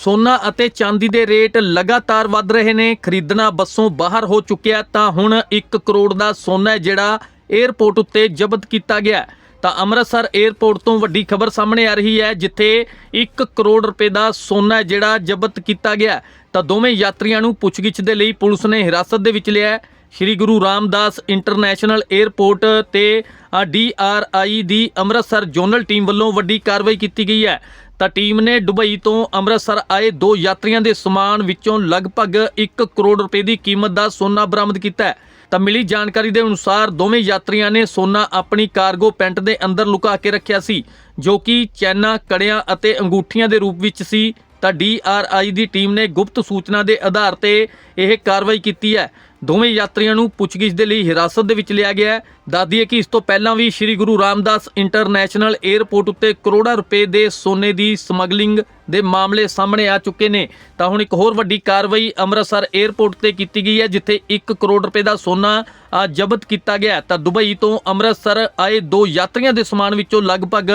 ਸੋਨਾ ਅਤੇ ਚਾਂਦੀ ਦੇ ਰੇਟ ਲਗਾਤਾਰ ਵੱਧ ਰਹੇ ਨੇ। ਖਰੀਦਣਾ ਬੱਸੋਂ ਬਾਹਰ ਹੋ ਚੁੱਕਿਆ ਤਾਂ ਹੁਣ 1 ਕਰੋੜ ਦਾ ਸੋਨਾ ਜਿਹੜਾ 에ਅਰਪੋਰਟ ਉੱਤੇ ਜ਼ਬਤ ਕੀਤਾ ਗਿਆ ਤਾਂ ਅੰਮ੍ਰਿਤਸਰ 에ਅਰਪੋਰਟ ਤੋਂ ਵੱਡੀ ਖਬਰ ਸਾਹਮਣੇ ਆ ਰਹੀ ਹੈ, ਜਿੱਥੇ 1 ਕਰੋੜ ਰੁਪਏ ਦਾ ਸੋਨਾ ਜਿਹੜਾ ਜ਼ਬਤ ਕੀਤਾ ਗਿਆ ਤਾਂ ਦੋਵੇਂ ਯਾਤਰੀਆਂ ਨੂੰ ਪੁੱਛਗਿੱਛ ਦੇ ਲਈ ਪੁਲਿਸ ਨੇ ਹਿਰਾਸਤ ਦੇ ਵਿੱਚ ਲਿਆ ਸ਼੍ਰੀ ਗੁਰੂ ਰਾਮਦਾਸ ਇੰਟਰਨੈਸ਼ਨਲ 에ਅਰਪੋਰਟ ਤੇ ਆਈ ਦੀ ਅੰਮ੍ਰਿਤਸਰ ਜ਼ੋਨਲ ਟੀਮ ਵੱਲੋਂ ਵੱਡੀ ਕਾਰਵਾਈ ਕੀਤੀ ਗਈ ਹੈ। ਤਾਂ ਟੀਮ ਨੇ ਦੁਬਈ ਤੋਂ ਅੰਮ੍ਰਿਤਸਰ ਆਏ ਦੋ ਯਾਤਰੀਆਂ ਦੇ ਸਮਾਨ ਵਿੱਚੋਂ ਲਗਭਗ 1 ਕਰੋੜ ਰੁਪਏ ਦੀ ਕੀਮਤ ਦਾ ਸੋਨਾ ਬਰਾਮਦ ਕੀਤਾ ਹੈ। ਤਾਂ ਮਿਲੀ ਜਾਣਕਾਰੀ ਦੇ ਅਨੁਸਾਰ ਦੋਵੇਂ ਯਾਤਰੀਆਂ ਨੇ ਸੋਨਾ ਆਪਣੀ ਕਾਰਗੋ ਪੈਂਟ ਦੇ ਅੰਦਰ ਲੁਕਾ ਕੇ ਰੱਖਿਆ ਸੀ, ਜੋ ਕਿ ਚੈਨਾ, ਕੜਿਆਂ ਅਤੇ ਅੰਗੂਠੀਆਂ ਦੇ ਰੂਪ ਵਿੱਚ ਸੀ। ਤਾਂ ਡੀਆਰਆਈ ਦੀ ਟੀਮ ਨੇ ਗੁਪਤ ਸੂਚਨਾ ਦੇ ਆਧਾਰ ਤੇ ਇਹ ਕਾਰਵਾਈ ਕੀਤੀ ਹੈ। ਦੋਵੇਂ ਯਾਤਰੀਆਂ ਨੂੰ ਪੁੱਛਗਿੱਛ ਦੇ ਲਈ ਹਿਰਾਸਤ ਦੇ ਵਿੱਚ ਲਿਆ ਗਿਆ ਹੈ। ਦੱਸਦੀਏ ਕਿ ਇਸ ਤੋਂ ਪਹਿਲਾਂ ਵੀ ਸ੍ਰੀ ਗੁਰੂ ਰਾਮਦਾਸ ਇੰਟਰਨੈਸ਼ਨਲ 에ਅਰਪੋਰਟ ਉੱਤੇ ਕਰੋੜਾਂ ਰੁਪਏ ਦੇ ਸੋਨੇ ਦੀ ਸਮਗਲਿੰਗ ਦੇ ਮਾਮਲੇ ਸਾਹਮਣੇ ਆ ਚੁੱਕੇ ਨੇ। ਤਾਂ ਹੁਣ ਇੱਕ ਹੋਰ ਵੱਡੀ ਕਾਰਵਾਈ ਅੰਮ੍ਰਿਤਸਰ 에ਅਰਪੋਰਟ ਤੇ ਕੀਤੀ ਗਈ ਹੈ, ਜਿੱਥੇ 1 ਕਰੋੜ ਰੁਪਏ ਦਾ ਸੋਨਾ ਜ਼ਬਤ ਕੀਤਾ ਗਿਆ ਤਾਂ ਦੁਬਈ ਤੋਂ ਅੰਮ੍ਰਿਤਸਰ ਆਏ ਦੋ ਯਾਤਰੀਆਂ ਦੇ ਸਮਾਨ ਵਿੱਚੋਂ ਲਗਭਗ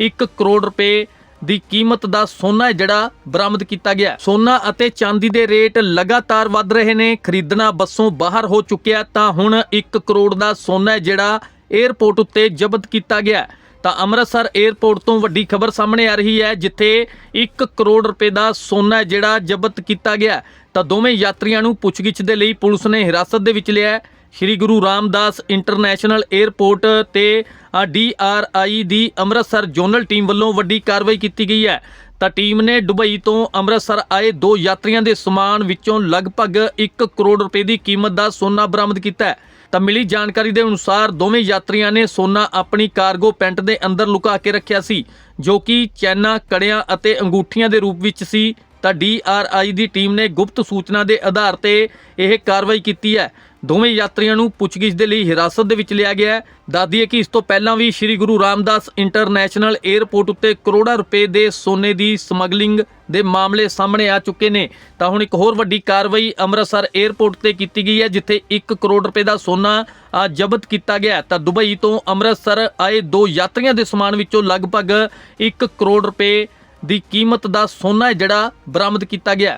1 ਕਰੋੜ ਰੁਪਏ ਦੀ ਕੀਮਤ ਦਾ ਸੋਨਾ ਜਿਹੜਾ ਬਰਾਮਦ ਕੀਤਾ ਗਿਆ ਸੋਨਾ ਅਤੇ ਚਾਂਦੀ ਦੇ ਰੇਟ ਲਗਾਤਾਰ ਵੱਧ ਰਹੇ ਨੇ। ਖਰੀਦਣਾ ਬੱਸੋਂ ਬਾਹਰ ਹੋ ਚੁੱਕਿਆ ਤਾਂ ਹੁਣ 1 ਕਰੋੜ ਦਾ ਸੋਨਾ ਜਿਹੜਾ 에ਅਰਪੋਰਟ ਉੱਤੇ ਜ਼ਬਤ ਕੀਤਾ ਗਿਆ ਤਾਂ ਅੰਮ੍ਰਿਤਸਰ 에ਅਰਪੋਰਟ ਤੋਂ ਵੱਡੀ ਖਬਰ ਸਾਹਮਣੇ ਆ ਰਹੀ ਹੈ, ਜਿੱਥੇ 1 ਕਰੋੜ ਰੁਪਏ ਦਾ ਸੋਨਾ ਜਿਹੜਾ ਜ਼ਬਤ ਕੀਤਾ ਗਿਆ ਤਾਂ ਦੋਵੇਂ ਯਾਤਰੀਆਂ ਨੂੰ ਪੁੱਛਗਿੱਛ ਦੇ ਲਈ ਪੁਲਿਸ ਨੇ ਹਿਰਾਸਤ ਦੇ ਵਿੱਚ ਲਿਆ ਸ਼੍ਰੀ ਗੁਰੂ ਰਾਮਦਾਸ ਇੰਟਰਨੈਸ਼ਨਲ 에ਅਰਪੋਰਟ ਤੇ ਡੀਆਰਆਈ ਦੀ ਅੰਮ੍ਰਿਤਸਰ ਜ਼ੋਨਲ ਟੀਮ ਵੱਲੋਂ ਵੱਡੀ ਕਾਰਵਾਈ ਕੀਤੀ ਗਈ ਹੈ। ਤਾਂ ਟੀਮ ਨੇ ਦੁਬਈ ਤੋਂ ਅੰਮ੍ਰਿਤਸਰ ਆਏ ਦੋ ਯਾਤਰੀਆਂ ਦੇ ਸਮਾਨ ਵਿੱਚੋਂ ਲਗਭਗ 1 ਕਰੋੜ ਰੁਪਏ ਦੀ ਕੀਮਤ ਦਾ ਸੋਨਾ ਬਰਾਮਦ ਕੀਤਾ ਹੈ। ਤਾਂ ਮਿਲੀ ਜਾਣਕਾਰੀ ਦੇ ਅਨੁਸਾਰ ਦੋਵੇਂ ਯਾਤਰੀਆਂ ਨੇ ਸੋਨਾ ਆਪਣੀ ਕਾਰਗੋ ਪੈਂਟ ਦੇ ਅੰਦਰ ਲੁਕਾ ਕੇ ਰੱਖਿਆ ਸੀ, ਜੋ ਕਿ ਚੈਨਾ, ਕੜਿਆਂ ਅਤੇ ਅੰਗੂਠੀਆਂ ਦੇ ਰੂਪ ਵਿੱਚ ਸੀ। ਤਾਂ ਡੀਆਰਆਈ ਦੀ ਟੀਮ ਨੇ ਗੁਪਤ ਸੂਚਨਾ ਦੇ ਆਧਾਰ ਤੇ ਇਹ ਕਾਰਵਾਈ ਕੀਤੀ ਹੈ। ਦੋਵੇਂ ਯਾਤਰੀਆਂ ਨੂੰ ਪੁੱਛਗਿੱਛ ਦੇ ਲਈ ਹਿਰਾਸਤ ਦੇ ਵਿੱਚ ਲਿਆ ਗਿਆ ਹੈ। ਦੱਸਦੀਏ ਕਿ ਇਸ ਤੋਂ ਪਹਿਲਾਂ ਵੀ ਸ੍ਰੀ ਗੁਰੂ ਰਾਮਦਾਸ ਇੰਟਰਨੈਸ਼ਨਲ 에ਅਰਪੋਰਟ ਉੱਤੇ ਕਰੋੜਾਂ ਰੁਪਏ ਦੇ ਸੋਨੇ ਦੀ ਸਮਗਲਿੰਗ ਦੇ ਮਾਮਲੇ ਸਾਹਮਣੇ ਆ ਚੁੱਕੇ ਨੇ। ਤਾਂ ਹੁਣ ਇੱਕ ਹੋਰ ਵੱਡੀ ਕਾਰਵਾਈ ਅੰਮ੍ਰਿਤਸਰ 에ਅਰਪੋਰਟ ਤੇ ਕੀਤੀ ਗਈ ਹੈ, ਜਿੱਥੇ 1 ਕਰੋੜ ਰੁਪਏ ਦਾ ਸੋਨਾ ਜ਼ਬਤ ਕੀਤਾ ਗਿਆ ਤਾਂ ਦੁਬਈ ਤੋਂ ਅੰਮ੍ਰਿਤਸਰ ਆਏ ਦੋ ਯਾਤਰੀਆਂ ਦੇ ਸਮਾਨ ਵਿੱਚੋਂ ਲਗਭਗ 1 ਕਰੋੜ ਰੁਪਏ ਦੀ ਕੀਮਤ ਦਾ ਸੋਨਾ ਹੈ, ਜਿਹੜਾ ਬਰਾਮਦ ਕੀਤਾ ਗਿਆ